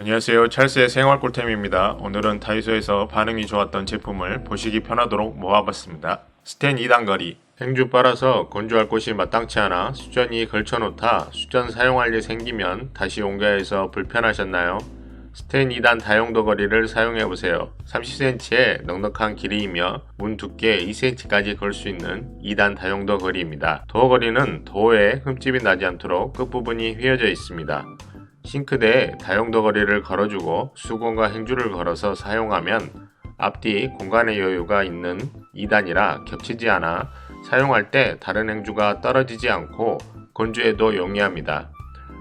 안녕하세요. 찰스의 생활 꿀템입니다. 오늘은 다이소에서 반응이 좋았던 제품을 보시기 편하도록 모아봤습니다. 스텐 2단 거리. 행주 빨아서 건조할 곳이 마땅치 않아 수전이 걸쳐놓다 수전 사용할 일 생기면 다시 옮겨야 해서 불편하셨나요? 스텐 2단 다용도 거리를 사용해보세요. 30cm의 넉넉한 길이이며 문 두께 2cm까지 걸 수 있는 2단 다용도 거리입니다. 도어 거리는 도어에 흠집이 나지 않도록 끝부분이 휘어져 있습니다. 싱크대에 다용도 거리를 걸어주고 수건과 행주를 걸어서 사용하면 앞뒤 공간의 여유가 있는 2단이라 겹치지 않아 사용할 때 다른 행주가 떨어지지 않고 건조에도 용이합니다.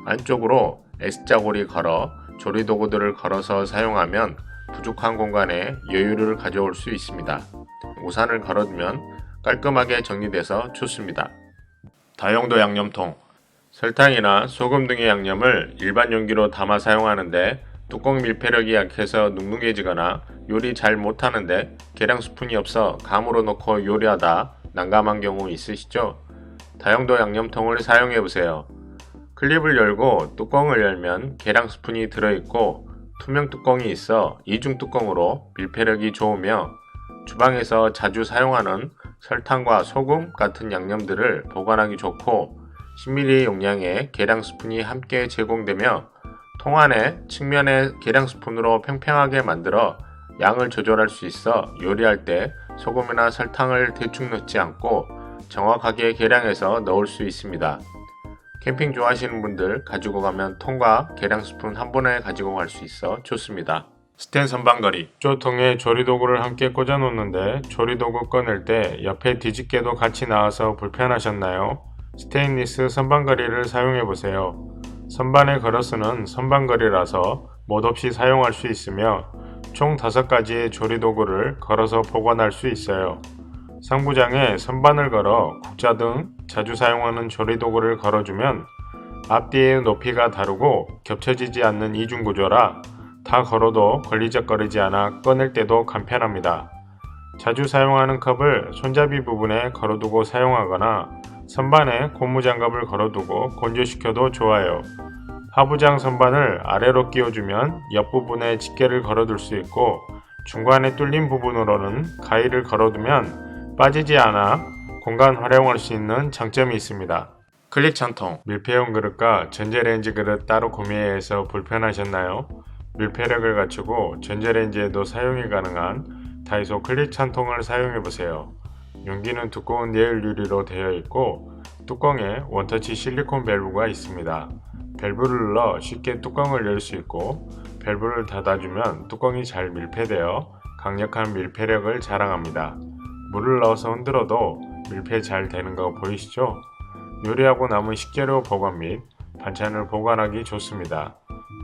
안쪽으로 S자 고리 걸어 조리 도구들을 걸어서 사용하면 부족한 공간에 여유를 가져올 수 있습니다. 우산을 걸어두면 깔끔하게 정리돼서 좋습니다. 다용도 양념통 설탕이나 소금 등의 양념을 일반 용기로 담아 사용하는데 뚜껑 밀폐력이 약해서 눅눅해지거나 요리 잘 못하는데 계량 스푼이 없어 감으로 넣고 요리하다 난감한 경우 있으시죠? 다용도 양념통을 사용해 보세요. 클립을 열고 뚜껑을 열면 계량 스푼이 들어있고 투명 뚜껑이 있어 이중 뚜껑으로 밀폐력이 좋으며 주방에서 자주 사용하는 설탕과 소금 같은 양념들을 보관하기 좋고 10ml 용량의 계량 스푼이 함께 제공되며 통 안에 측면에 계량 스푼으로 팽팽하게 만들어 양을 조절할 수 있어 요리할 때 소금이나 설탕을 대충 넣지 않고 정확하게 계량해서 넣을 수 있습니다. 캠핑 좋아하시는 분들 가지고 가면 통과 계량 스푼 한 번에 가지고 갈 수 있어 좋습니다. 스텐 선반거리 쪼통에 조리도구를 함께 꽂아 놓는데 조리도구 꺼낼 때 옆에 뒤집개도 같이 나와서 불편하셨나요? 스테인리스 선반거리를 사용해 보세요. 선반에 걸어 쓰는 선반거리라서 못 없이 사용할 수 있으며 총 5가지의 조리도구를 걸어서 보관할 수 있어요. 상부장에 선반을 걸어 국자 등 자주 사용하는 조리도구를 걸어주면 앞뒤의 높이가 다르고 겹쳐지지 않는 이중구조라 다 걸어도 걸리적거리지 않아 꺼낼 때도 간편합니다. 자주 사용하는 컵을 손잡이 부분에 걸어두고 사용하거나 선반에 고무장갑을 걸어두고 건조시켜도 좋아요. 하부장 선반을 아래로 끼워주면 옆부분에 집게를 걸어둘 수 있고 중간에 뚫린 부분으로는 가위를 걸어두면 빠지지 않아 공간 활용할 수 있는 장점이 있습니다. 클릭 찬통, 밀폐용 그릇과 전자레인지 그릇 따로 구매해서 불편하셨나요? 밀폐력을 갖추고 전자레인지에도 사용이 가능한 다이소 클릭 찬통을 사용해보세요. 용기는 두꺼운 내열 유리로 되어 있고 뚜껑에 원터치 실리콘 밸브가 있습니다. 밸브를 눌러 쉽게 뚜껑을 열 수 있고 밸브를 닫아주면 뚜껑이 잘 밀폐되어 강력한 밀폐력을 자랑합니다. 물을 넣어서 흔들어도 밀폐 잘 되는 거 보이시죠? 요리하고 남은 식재료 보관 및 반찬을 보관하기 좋습니다.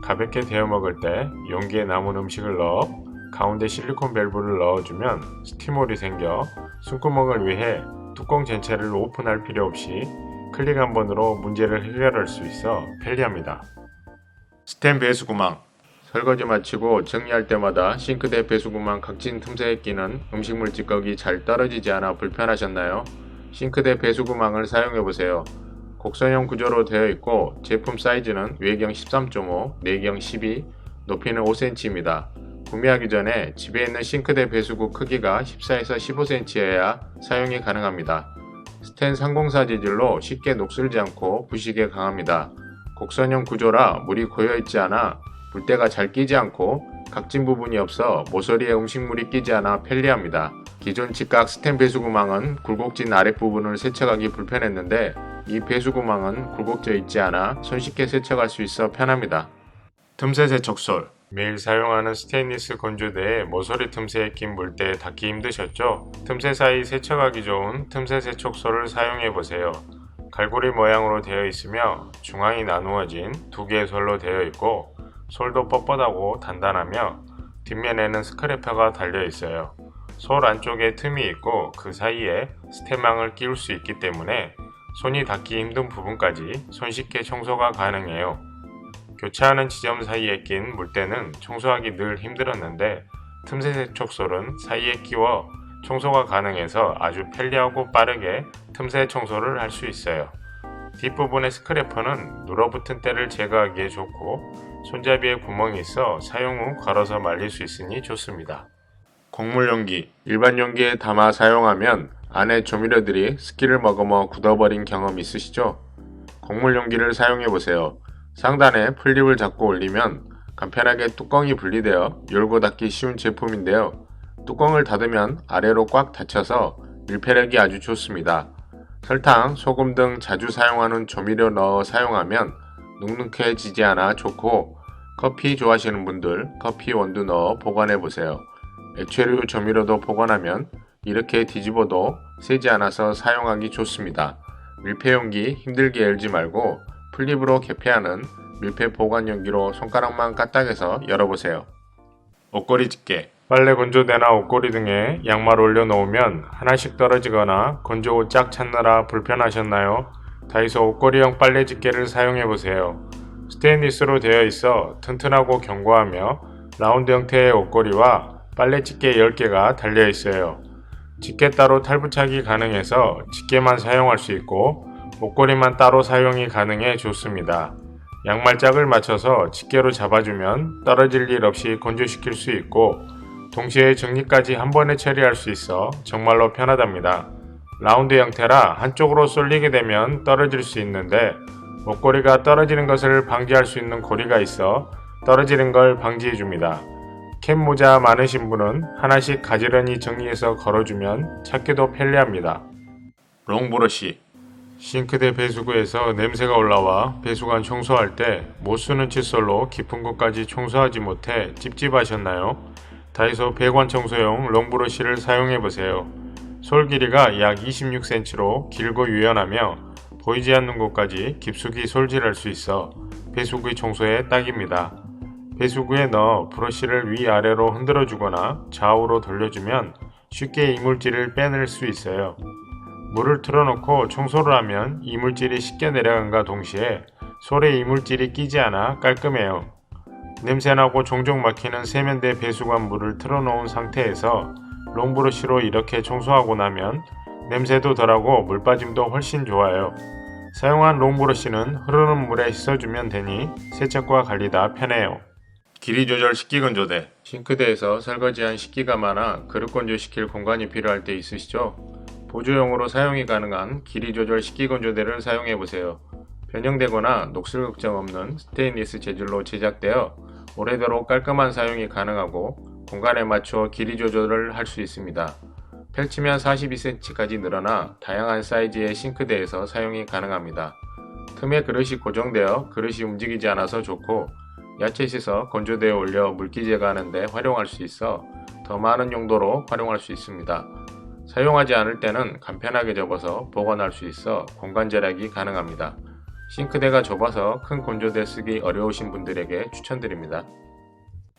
가볍게 데워 먹을 때 용기에 남은 음식을 넣어 가운데 실리콘 밸브를 넣어주면 스티몰이 생겨 숨구멍을 위해 뚜껑 전체를 오픈할 필요 없이 클릭 한 번으로 문제를 해결할 수 있어 편리합니다. 스텐 배수구망 설거지 마치고 정리할 때마다 싱크대 배수구망 각진 틈새에 끼는 음식물 찌꺼기 잘 떨어지지 않아 불편하셨나요? 싱크대 배수구망을 사용해 보세요. 곡선형 구조로 되어 있고 제품 사이즈는 외경 13.5, 내경 12, 높이는 5cm입니다. 구매하기 전에 집에 있는 싱크대 배수구 크기가 14에서 15cm여야 사용이 가능합니다. 스텐 상공사 재질로 쉽게 녹슬지 않고 부식에 강합니다. 곡선형 구조라 물이 고여있지 않아 물때가 잘 끼지 않고 각진 부분이 없어 모서리에 음식물이 끼지 않아 편리합니다. 기존 직각 스텐 배수구망은 굴곡진 아랫부분을 세척하기 불편했는데 이 배수구망은 굴곡져 있지 않아 손쉽게 세척할 수 있어 편합니다. 틈새 세척솔 매일 사용하는 스테인리스 건조대에 모서리 틈새에 낀 물때에 닿기 힘드셨죠? 틈새 사이 세척하기 좋은 틈새 세척솔을 사용해 보세요. 갈고리 모양으로 되어 있으며 중앙이 나누어진 두 개의 솔로 되어 있고 솔도 뻣뻣하고 단단하며 뒷면에는 스크래퍼가 달려 있어요. 솔 안쪽에 틈이 있고 그 사이에 스테망을 끼울 수 있기 때문에 손이 닿기 힘든 부분까지 손쉽게 청소가 가능해요. 교차하는 지점 사이에 낀 물때는 청소하기 늘 힘들었는데 틈새 세척솔은 사이에 끼워 청소가 가능해서 아주 편리하고 빠르게 틈새 청소를 할 수 있어요. 뒷부분의 스크래퍼는 눌어붙은 때를 제거하기에 좋고 손잡이에 구멍이 있어 사용 후 걸어서 말릴 수 있으니 좋습니다. 곡물 용기, 일반 용기에 담아 사용하면 안에 조미료들이 습기를 머금어 굳어버린 경험 있으시죠? 곡물 용기를 사용해 보세요. 상단에 플립을 잡고 올리면 간편하게 뚜껑이 분리되어 열고 닫기 쉬운 제품인데요. 뚜껑을 닫으면 아래로 꽉 닫혀서 밀폐력이 아주 좋습니다. 설탕, 소금 등 자주 사용하는 조미료 넣어 사용하면 눅눅해지지 않아 좋고 커피 좋아하시는 분들 커피 원두 넣어 보관해 보세요. 액체류 조미료도 보관하면 이렇게 뒤집어도 세지 않아서 사용하기 좋습니다. 밀폐 용기 힘들게 열지 말고 플립으로 개폐하는 밀폐 보관 용기로 손가락만 까딱해서 열어보세요. 옷걸이 집게 빨래 건조대나 옷걸이 등에 양말 올려 놓으면 하나씩 떨어지거나 건조 옷 짝 찾느라 불편하셨나요? 다이소 옷걸이형 빨래 집게를 사용해 보세요. 스테인리스로 되어 있어 튼튼하고 견고하며 라운드 형태의 옷걸이와 빨래 집게 10개가 달려 있어요. 집게 따로 탈부착이 가능해서 집게만 사용할 수 있고 옷걸이만 따로 사용이 가능해 좋습니다. 양말짝을 맞춰서 집게로 잡아주면 떨어질 일 없이 건조시킬 수 있고 동시에 정리까지 한 번에 처리할 수 있어 정말로 편하답니다. 라운드 형태라 한쪽으로 쏠리게 되면 떨어질 수 있는데 목걸이가 떨어지는 것을 방지할 수 있는 고리가 있어 떨어지는 걸 방지해 줍니다. 캡 모자 많으신 분은 하나씩 가지런히 정리해서 걸어주면 찾기도 편리합니다. 롱브러쉬 싱크대 배수구에서 냄새가 올라와 배수관 청소할 때 못 쓰는 칫솔로 깊은 곳까지 청소하지 못해 찝찝하셨나요? 다이소 배관 청소용 롱브러쉬를 사용해 보세요. 솔 길이가 약 26cm로 길고 유연하며 보이지 않는 곳까지 깊숙이 솔질할 수 있어 배수구 청소에 딱입니다. 배수구에 넣어 브러쉬를 위아래로 흔들어 주거나 좌우로 돌려주면 쉽게 이물질을 빼낼 수 있어요. 물을 틀어놓고 청소를 하면 이물질이 쉽게 내려간과 동시에 솔에 이물질이 끼지 않아 깔끔해요. 냄새나고 종종 막히는 세면대 배수관 물을 틀어놓은 상태에서 롱브러쉬로 이렇게 청소하고 나면 냄새도 덜하고 물빠짐도 훨씬 좋아요. 사용한 롱브러쉬는 흐르는 물에 씻어주면 되니 세척과 관리 다 편해요. 길이 조절 식기 건조대 싱크대에서 설거지한 식기가 많아 그릇 건조시킬 공간이 필요할 때 있으시죠? 보조용으로 사용이 가능한 길이 조절 식기 건조대를 사용해 보세요. 변형되거나 녹슬 걱정 없는 스테인리스 재질로 제작되어 오래도록 깔끔한 사용이 가능하고 공간에 맞춰 길이 조절을 할 수 있습니다. 펼치면 42cm까지 늘어나 다양한 사이즈의 싱크대에서 사용이 가능합니다. 틈에 그릇이 고정되어 그릇이 움직이지 않아서 좋고 야채 씻어 건조대에 올려 물기 제거하는데 활용할 수 있어 더 많은 용도로 활용할 수 있습니다. 사용하지 않을 때는 간편하게 접어서 보관할 수 있어 공간 절약이 가능합니다. 싱크대가 좁아서 큰 건조대 쓰기 어려우신 분들에게 추천드립니다.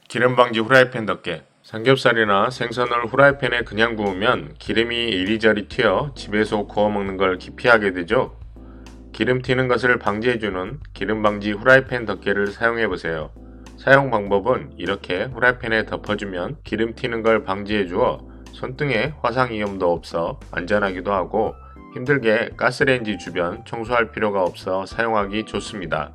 기름 방지 후라이팬 덮개 삼겹살이나 생선을 후라이팬에 그냥 구우면 기름이 이리저리 튀어 집에서 구워 먹는 걸 기피하게 되죠. 기름 튀는 것을 방지해주는 기름 방지 후라이팬 덮개를 사용해 보세요. 사용 방법은 이렇게 후라이팬에 덮어주면 기름 튀는 걸 방지해 주어 손등에 화상 위험도 없어 안전하기도 하고 힘들게 가스레인지 주변 청소할 필요가 없어 사용하기 좋습니다.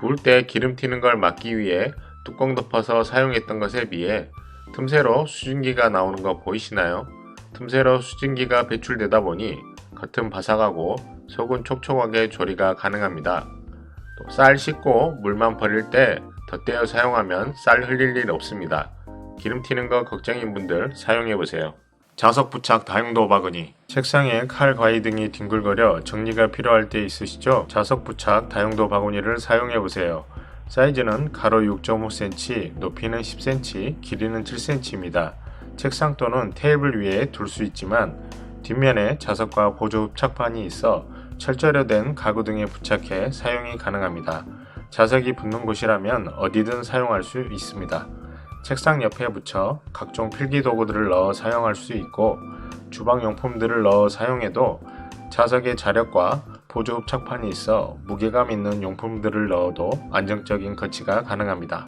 구울 때 기름 튀는 걸 막기 위해 뚜껑 덮어서 사용했던 것에 비해 틈새로 수증기가 나오는 거 보이시나요? 틈새로 수증기가 배출되다 보니 겉은 바삭하고 속은 촉촉하게 조리가 가능합니다. 또쌀 씻고 물만 버릴 때 덧대어 사용하면 쌀 흘릴 일 없습니다. 기름 튀는 거 걱정인 분들 사용해 보세요. 자석 부착 다용도 바구니 책상에 칼, 가위 등이 뒹굴거려 정리가 필요할 때 있으시죠? 자석 부착 다용도 바구니를 사용해 보세요. 사이즈는 가로 6.5cm, 높이는 10cm, 길이는 7cm입니다. 책상 또는 테이블 위에 둘 수 있지만 뒷면에 자석과 보조 흡착판이 있어 철저려된 가구 등에 부착해 사용이 가능합니다. 자석이 붙는 곳이라면 어디든 사용할 수 있습니다. 책상 옆에 붙여 각종 필기 도구들을 넣어 사용할 수 있고 주방 용품들을 넣어 사용해도 자석의 자력과 보조 흡착판이 있어 무게감 있는 용품들을 넣어도 안정적인 거치가 가능합니다.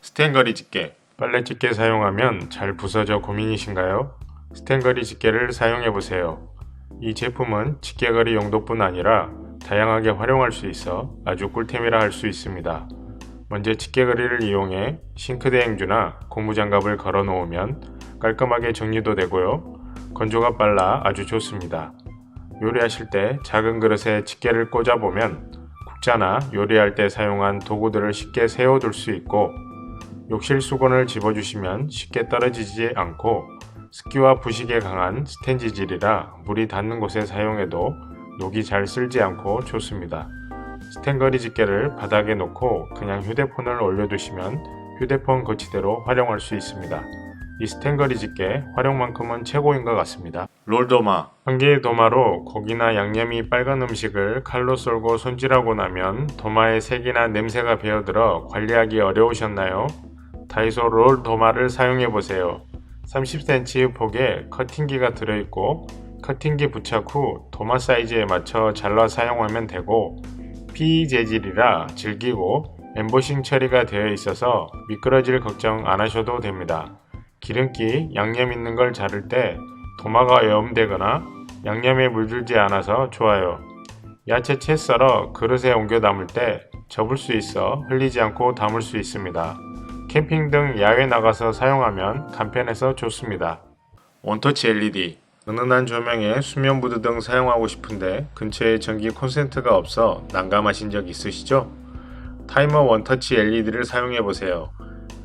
스텐거리 집게 빨래 집게 사용하면 잘 부서져 고민이신가요? 스텐거리 집게를 사용해 보세요. 이 제품은 집게거리 용도뿐 아니라 다양하게 활용할 수 있어 아주 꿀템이라 할 수 있습니다. 먼저 집게거리를 이용해 싱크대 행주나 고무장갑을 걸어 놓으면 깔끔하게 정리도 되고요. 건조가 빨라 아주 좋습니다. 요리하실 때 작은 그릇에 집게를 꽂아보면 국자나 요리할 때 사용한 도구들을 쉽게 세워둘 수 있고 욕실 수건을 집어주시면 쉽게 떨어지지 않고 습기와 부식에 강한 스텐 지질이라 물이 닿는 곳에 사용해도 녹이 잘 쓸지 않고 좋습니다. 스텐거리 집게를 바닥에 놓고 그냥 휴대폰을 올려두시면 휴대폰 거치대로 활용할 수 있습니다. 이 스텐거리 집게 활용만큼은 최고인 것 같습니다. 롤도마 한 개의 도마로 고기나 양념이 빨간 음식을 칼로 썰고 손질하고 나면 도마에 색이나 냄새가 배어들어 관리하기 어려우셨나요? 다이소 롤 도마를 사용해 보세요. 30cm 폭의 커팅기가 들어있고 커팅기 부착 후 도마 사이즈에 맞춰 잘라 사용하면 되고 PE 재질이라 질기고 엠보싱 처리가 되어 있어서 미끄러질 걱정 안 하셔도 됩니다. 기름기, 양념 있는 걸 자를 때 도마가 오염되거나 양념에 물들지 않아서 좋아요. 야채 채 썰어 그릇에 옮겨 담을 때 접을 수 있어 흘리지 않고 담을 수 있습니다. 캠핑 등 야외 나가서 사용하면 간편해서 좋습니다. 원터치 LED 은은한 조명에 수면 무드 등 사용하고 싶은데 근처에 전기 콘센트가 없어 난감하신 적 있으시죠? 타이머 원터치 LED를 사용해 보세요.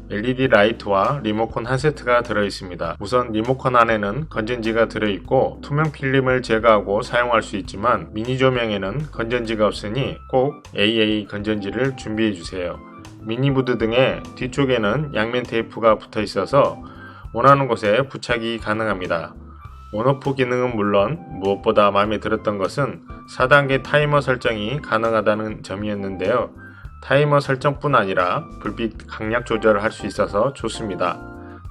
LED 라이트와 리모컨 한 세트가 들어 있습니다. 우선 리모컨 안에는 건전지가 들어 있고 투명 필름을 제거하고 사용할 수 있지만 미니 조명에는 건전지가 없으니 꼭 AA 건전지를 준비해 주세요. 미니 부드 등의 뒤쪽에는 양면 테이프가 붙어 있어서 원하는 곳에 부착이 가능합니다. 온오프 기능은 물론 무엇보다 마음에 들었던 것은 4단계 타이머 설정이 가능하다는 점이었는데요. 타이머 설정뿐 아니라 불빛 강약 조절을 할 수 있어서 좋습니다.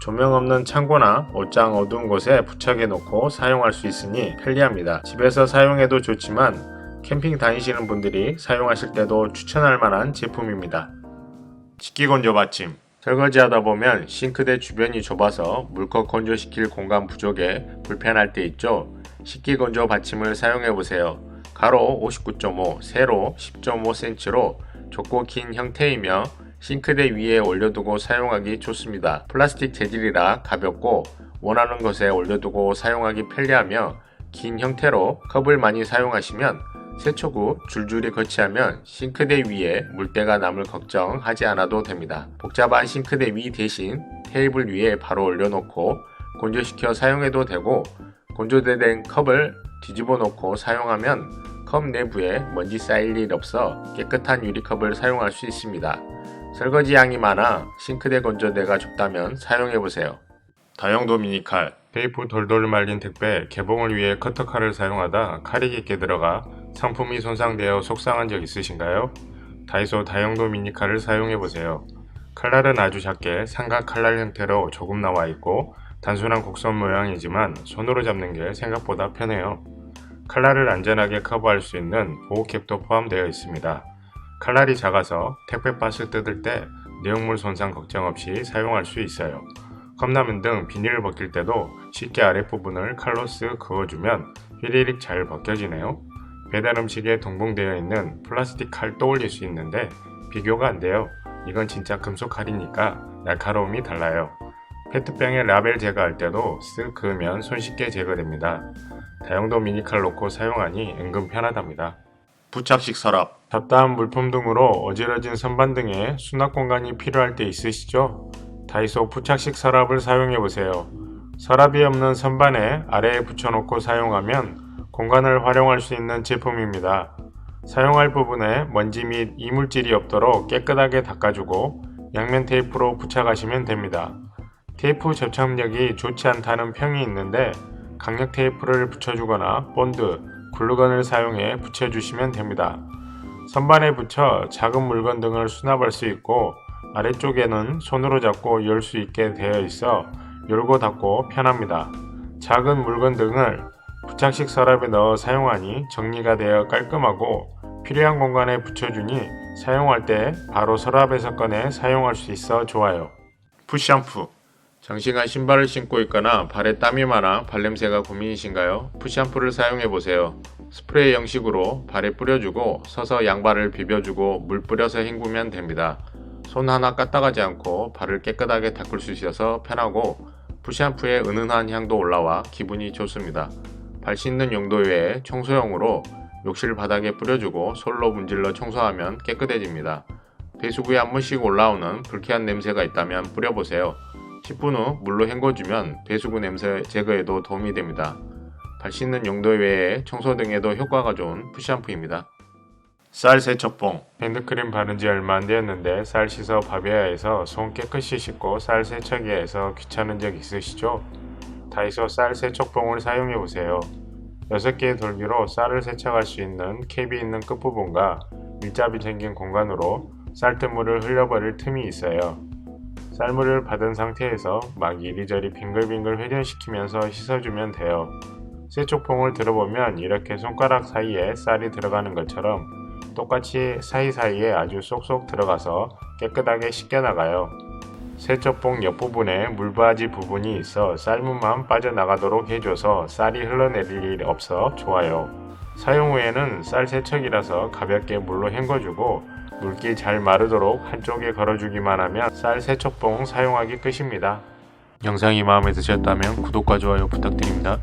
조명 없는 창고나 옷장 어두운 곳에 부착해 놓고 사용할 수 있으니 편리합니다. 집에서 사용해도 좋지만 캠핑 다니시는 분들이 사용하실 때도 추천할 만한 제품입니다. 식기건조 받침 설거지하다 보면 싱크대 주변이 좁아서 물컵 건조시킬 공간 부족에 불편할 때 있죠. 식기 건조 받침을 사용해 보세요. 가로 59.5, 세로 10.5cm로 좁고 긴 형태이며 싱크대 위에 올려두고 사용하기 좋습니다. 플라스틱 재질이라 가볍고 원하는 곳에 올려두고 사용하기 편리하며 긴 형태로 컵을 많이 사용하시면 세척 후 줄줄이 거치하면 싱크대 위에 물때가 남을 걱정하지 않아도 됩니다. 복잡한 싱크대 위 대신 테이블 위에 바로 올려놓고 건조시켜 사용해도 되고 건조된 컵을 뒤집어 놓고 사용하면 컵 내부에 먼지 쌓일 일 없어 깨끗한 유리컵을 사용할 수 있습니다. 설거지 양이 많아 싱크대 건조대가 좁다면 사용해보세요. 다용도 미니칼 테이프 돌돌 말린 택배 개봉을 위해 커터칼을 사용하다 칼이 깊게 들어가 상품이 손상되어 속상한 적 있으신가요? 다이소 다용도 미니칼을 사용해 보세요. 칼날은 아주 작게 삼각 칼날 형태로 조금 나와 있고 단순한 곡선 모양이지만 손으로 잡는 게 생각보다 편해요. 칼날을 안전하게 커버할 수 있는 보호캡도 포함되어 있습니다. 칼날이 작아서 택배 박스 뜯을 때 내용물 손상 걱정 없이 사용할 수 있어요. 컵라면 등 비닐을 벗길 때도 쉽게 아랫부분을 칼로 쓱 그어주면 휘리릭 잘 벗겨지네요. 배달 음식에 동봉되어 있는 플라스틱 칼 떠올릴 수 있는데 비교가 안 돼요. 이건 진짜 금속 칼이니까 날카로움이 달라요. 페트병에 라벨 제거할 때도 쓱 그으면 손쉽게 제거됩니다. 다용도 미니칼 놓고 사용하니 은근 편하답니다. 부착식 서랍 잡다한 물품 등으로 어지러진 선반 등에 수납 공간이 필요할 때 있으시죠? 다이소 부착식 서랍을 사용해 보세요. 서랍이 없는 선반에 아래에 붙여놓고 사용하면 공간을 활용할 수 있는 제품입니다. 사용할 부분에 먼지 및 이물질이 없도록 깨끗하게 닦아주고 양면 테이프로 부착하시면 됩니다. 테이프 접착력이 좋지 않다는 평이 있는데 강력 테이프를 붙여주거나 본드, 글루건을 사용해 붙여주시면 됩니다. 선반에 붙여 작은 물건 등을 수납할 수 있고 아래쪽에는 손으로 잡고 열 수 있게 되어 있어 열고 닫고 편합니다. 작은 물건 등을 부착식 서랍에 넣어 사용하니 정리가 되어 깔끔하고 필요한 공간에 붙여주니 사용할 때 바로 서랍에서 꺼내 사용할 수 있어 좋아요. 푸샴푸 장시간 신발을 신고 있거나 발에 땀이 많아 발냄새가 고민이신가요? 푸샴푸를 사용해 보세요. 스프레이 형식으로 발에 뿌려주고 서서 양발을 비벼주고 물 뿌려서 헹구면 됩니다. 손 하나 까딱하지 않고 발을 깨끗하게 닦을 수 있어서 편하고 푸샴푸의 은은한 향도 올라와 기분이 좋습니다. 발 씻는 용도 외에 청소용으로 욕실 바닥에 뿌려주고 솔로 문질러 청소하면 깨끗해집니다. 배수구에 한 번씩 올라오는 불쾌한 냄새가 있다면 뿌려보세요. 10분 후 물로 헹궈주면 배수구 냄새 제거에도 도움이 됩니다. 발 씻는 용도 외에 청소 등에도 효과가 좋은 푸샴푸입니다. 쌀 세척봉 핸드크림 바른 지 얼마 안 되었는데 쌀 씻어 밥해야 해서 손 깨끗이 씻고 쌀 세척해야 해서 귀찮은 적 있으시죠? 다이소 쌀 세척봉을 사용해 보세요. 6개의 돌기로 쌀을 세척할 수 있는 캡이 있는 끝부분과 밀잡이 생긴 공간으로 쌀뜨물을 흘려버릴 틈이 있어요. 쌀물을 받은 상태에서 막 이리저리 빙글빙글 회전시키면서 씻어주면 돼요. 세척봉을 들어보면 이렇게 손가락 사이에 쌀이 들어가는 것처럼 똑같이 사이사이에 아주 쏙쏙 들어가서 깨끗하게 씻겨 나가요. 세척봉 옆부분에 물바지 부분이 있어 쌀물만 빠져나가도록 해줘서 쌀이 흘러내릴 일이 없어 좋아요. 사용 후에는 쌀 세척이라서 가볍게 물로 헹궈주고 물기 잘 마르도록 한쪽에 걸어주기만 하면 쌀 세척봉 사용하기 끝입니다. 영상이 마음에 드셨다면 구독과 좋아요 부탁드립니다.